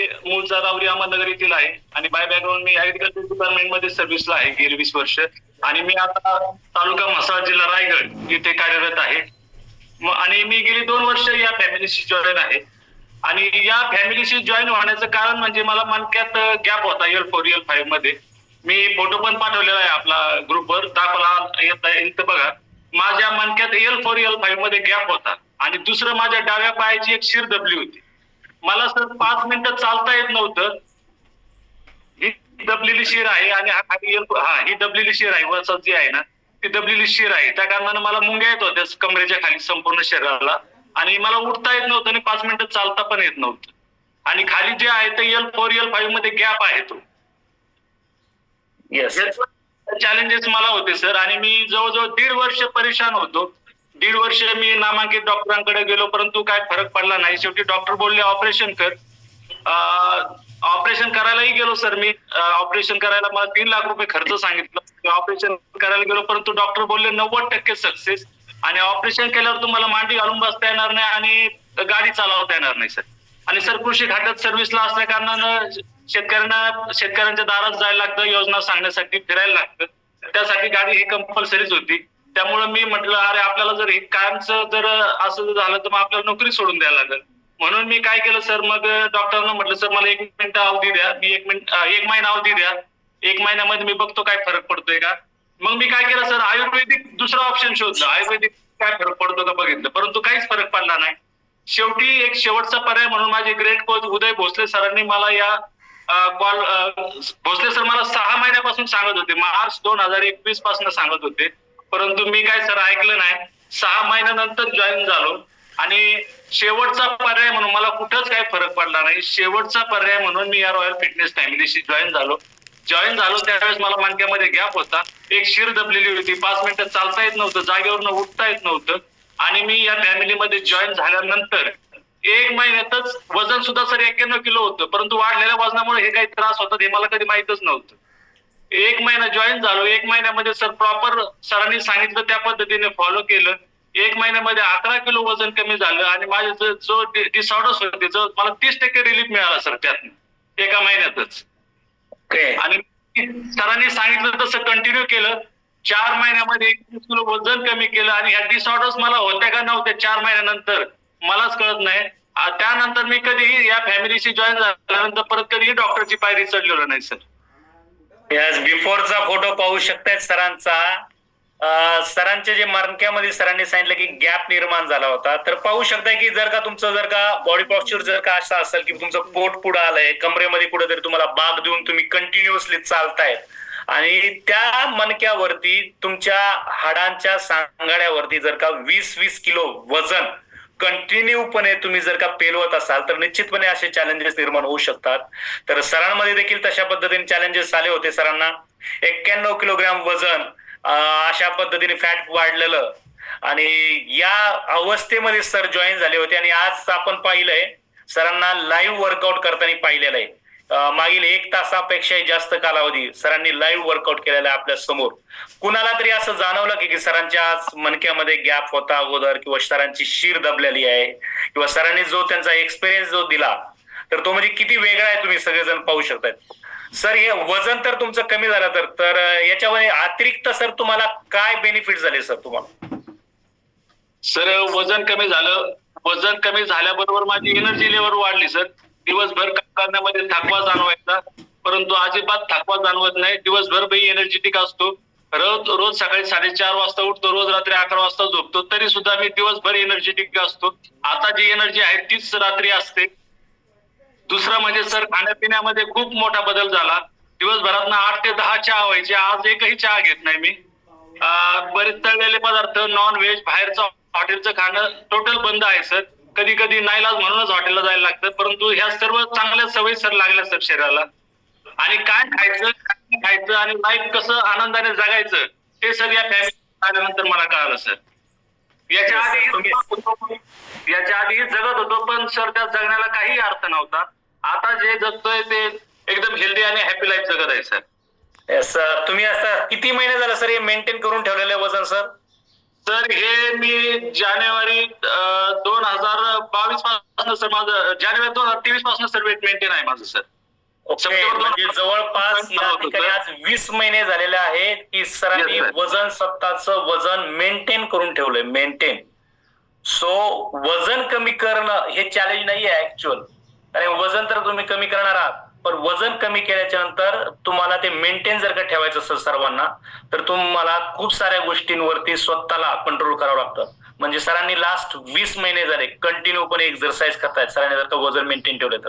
म्हणजे मी मूळचा रावरी अहमदनगर येथील आहे. आणि बाय बॅकग्राऊंड मी ऍग्रिकल्चर डिपार्टमेंटमध्ये सर्व्हिसला आहे गेली वीस वर्ष. आणि मी आता तालुका म्हसाळ जिल्हा रायगड इथे कार्यरत आहे. आणि मी गेली दोन वर्ष या फॅमिलीशी जॉईन आहे. आणि या फॅमिलीशी जॉईन होण्याचं कारण म्हणजे मला मनक्यात गॅप होता एल फोर इयर फाईव्हमध्ये. मी फोटो पण पाठवलेला आहे आपला ग्रुपवर दाखवला येत आहे इथं बघा. माझ्या मनक्यात एल फोर एल फाईव्हमध्ये गॅप होता. आणि दुसरं माझ्या डाव्या पायाची एक शिर दबली होती. मला सर पाच मिनिटं चालता येत नव्हतं. ही दबलेली शिर आहे आणि हा हा दबलेली शिर आहे वरचा जी आहे ना ती दबलेली शिर आहे. त्या कारणानं मला मुंग्या येत होत्या कमरेच्या खाली संपूर्ण शरीराला. आणि मला उठता येत नव्हतं आणि पाच मिनिटं चालता पण येत नव्हतं. आणि खाली जे आहे ते एल फोर एल फाईव्हमध्ये गॅप आहे तो. चॅलेंजेस मला होते सर आणि मी जवळजवळ दीड वर्ष परेशान होतो. दीड वर्ष मी नामांकित डॉक्टरांकडे गेलो परंतु काय फरक पडला नाही. शेवटी डॉक्टर बोलले ऑपरेशन कर. ऑपरेशन करायलाही गेलो सर मी. ऑपरेशन करायला मला तीन लाख रुपये खर्च सांगितलं. ऑपरेशन करायला गेलो परंतु डॉक्टर बोलले नव्वद टक्के सक्सेस. आणि ऑपरेशन केल्यावर तुम्हाला मांडी घालून बसता येणार नाही आणि गाडी चालवता येणार नाही सर. आणि सर कृषी खात्यात सर्व्हिसला असल्या कारणानं शेतकऱ्यांना शेतकऱ्यांच्या दारात जायला लागतं योजना सांगण्यासाठी फिरायला लागतं. त्यासाठी गाडी ही कंपल्सरीच होती. त्यामुळे मी म्हटलं अरे आपल्याला जर हे कायमचं जर असं झालं तर मग आपल्याला नोकरी सोडून द्यायला लागेल. म्हणून मी काय केलं सर मग डॉक्टरांना म्हटलं सर मला एक मिनिट अवधी द्या. मी एक मिनिट एक महिना अवधी द्या. एक महिन्यामध्ये मी बघतो काय फरक पडतोय का. मग मी काय केलं सर आयुर्वेदिक दुसरा ऑप्शन शोधलं. आयुर्वेदिक काय फरक पडतो का बघितलं. परंतु काहीच फरक पडला नाही. शेवटी एक शेवटचा पर्याय म्हणून माझे ग्रेट कोच उदय भोसले सरांनी मला या कॉल भोसले सर मला सहा महिन्यापासून सांगत होते. मार्च दोन हजार एकवीसपासून सांगत होते. परंतु मी काय सर ऐकलं नाही. सहा महिन्यानंतर जॉईन झालो. आणि शेवटचा पर्याय म्हणून मला कुठंच काही फरक पडला नाही. शेवटचा पर्याय म्हणून मी या रॉयल फिटनेस फॅमिलीशी जॉईन झालो. जॉईन झालो त्यावेळेस मला मानक्यामध्ये गॅप होता. एक शिर दबलेली होती. पाच मिनिटं चालता येत नव्हतं. जागेवरनं उठता येत नव्हतं. आणि मी या फॅमिलीमध्ये जॉईन झाल्यानंतर एक महिन्यातच वजन सुद्धा सर एक्क्याण्णव किलो होतं. परंतु वाढलेल्या वजनामुळे हे काही त्रास होतात हे मला कधी माहितच नव्हतं. एक महिना जॉईन झालो. एक महिन्यामध्ये सर प्रॉपर सरांनी सांगितलं त्या पद्धतीने फॉलो केलं. एक महिन्यामध्ये अकरा किलो वजन कमी झालं आणि माझे जो- जो डिसऑर्डर्स होते जो मला तीस टक्के रिलीफ मिळाला सर त्यातनं. एका महिन्यातच. आणि सरांनी सांगितलं तसं कंटिन्यू केलं. चार महिन्यामध्ये एकवीस किलो वजन कमी केलं आणि ह्या डिसऑर्डर्स मला होत्या का नव्हत्या चार महिन्यानंतर मलाच कळत नाही. त्यानंतर मी कधीही या फॅमिलीशी जॉईन झाल्यानंतर परत कधीही डॉक्टरची पायरी चढलेलो नाही सर बिफोरचा फोटो पाहू शकतायत सरांचा. सरांच्या जे मणक्यामध्ये सरांनी सांगितलं की गॅप निर्माण झाला होता. तर पाहू शकताय की जर का तुमचं जर का बॉडी पॉस्चर जर का असं असेल की तुमचं पोट पुढं आलंय कमरेमध्ये कुठेतरी तुम्हाला बाग देऊन तुम्ही कंटिन्युअसली चालतायत. आणि त्या मणक्यावरती तुमच्या हाडांच्या सांगाड्यावरती जर का वीस वीस किलो वजन कंटिन्यूपणे तुम्ही जर का पेलवत असाल तर निश्चितपणे असे चॅलेंजेस निर्माण होऊ शकतात. तर सरांमध्ये देखील तशा पद्धतीने चॅलेंजेस आले होते सरांना. एक्क्याण्णव किलोग्राम वजन अशा पद्धतीने फॅट वाढलेलं. आणि या अवस्थेमध्ये सर जॉईन झाले होते आणि आज आपण पाहिलंय सरांना लाईव्ह वर्कआउट करताना पाहिलेलं आहे. मागील एक तासापेक्षाही जास्त कालावधी सरांनी लाईव्ह वर्कआउट केलेला आहे आपल्यासमोर. कुणाला तरी असं जाणवलं की सरांच्या आज मनक्यामध्ये गॅप होता अगोदर किंवा सरांची शिर दबलेली आहे किंवा सरांनी जो त्यांचा एक्सपिरियन्स जो दिला तर तो म्हणजे किती वेगळा आहे तुम्ही सगळेजण पाहू शकताय सर हे वजन तर तुमचं कमी झालं तर तर याच्यामध्ये अतिरिक्त सर तुम्हाला काय बेनिफिट झाले सर तुम्हाला? सर वजन कमी झालं वजन कमी झाल्याबरोबर माझी एनर्जी लेवल वाढली सर. दिवसभर काम करण्यामध्ये थकवा जाणवायचा परंतु अजिबात थकवा जाणवत नाही. दिवसभर बाई एनर्जेटिक असतो. रोज रोज सकाळी साडेचार वाजता उठतो रोज रात्री अकरा वाजता झोपतो. तरी सुद्धा मी दिवसभर एनर्जेटिक असतो. आता जी एनर्जी आहे तीच रात्री असते. दुसरं म्हणजे सर खाण्यापिण्यामध्ये खूप मोठा बदल झाला. दिवसभरात आठ ते दहा चहा व्हायचे. आज एकही चहा घेत नाही मी. बरेच तळलेले पदार्थ नॉन व्हेज बाहेरचं हॉटेलचं खाणं टोटल बंद आहे सर. कधी कधी नाईलाज म्हणूनच हॉटेलला जायला लागतं परंतु ह्या सर्व चांगल्या सवयी सर लागल्या सर शरीराला. आणि काय खायचं काय खायचं आणि लाईफ कसं आनंदाने जगायचं ते सर या फॅमिली आल्यानंतर मला कळालं सर. याच्या आधी याच्या आधीही जगत होतो पण सर त्या जगण्याला काही अर्थ नव्हता. आता जे जगतोय ते एकदम हेल्दी आणि हॅपी लाईफ जगत आहे सर. तुम्ही आता किती महिने झालं सर हे मेंटेन करून ठेवलेलं वजन सर? सर हे मी जानेवारी दोन हजार बावीसपासून सर माझं जानेवारी दोन हजार तेवीसपासून सर वेट मेंटेन आहे माझं सर म्हणजे जवळपास या ठिकाणी. आज वीस महिने झालेले आहेत की सरांनी. वजन स्वतःचं वजन मेंटेन करून ठेवलंय मेंटेन सो वजन कमी करणं हे चॅलेंज नाही आहे ऍक्च्युअल आणि वजन तर तुम्ही कमी करणार आहात पण वजन कमी केल्याच्यानंतर तुम्हाला ते मेंटेन जर का ठेवायचं असेल सर्वांना तर तुम्हाला खूप साऱ्या गोष्टींवरती स्वतःला कंट्रोल करावं लागतं. म्हणजे सरांनी लास्ट वीस महिने झाले कंटिन्यू पण एक्सरसाइज करतायत सरांनी जर का वजन मेंटेन ठेवलं तर.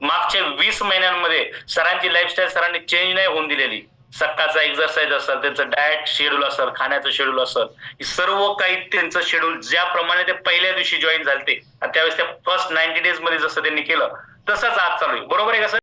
मागच्या वीस महिन्यांमध्ये सरांची लाईफस्टाईल सरांनी चेंज नाही होऊन दिलेली. सकाळचा एक्सरसाइज असेल त्यांचं डाएट शेड्यूल असेल खाण्याचं शेड्यूल असेल हे सर्व काही त्यांचं शेड्यूल ज्याप्रमाणे ते पहिल्या दिवशी जॉईन झाले त्यावेळेस त्या फर्स्ट नाईन्टी डेजमध्ये जसं त्यांनी केलं तसंच आज चालू आहे. बरोबर आहे का सर?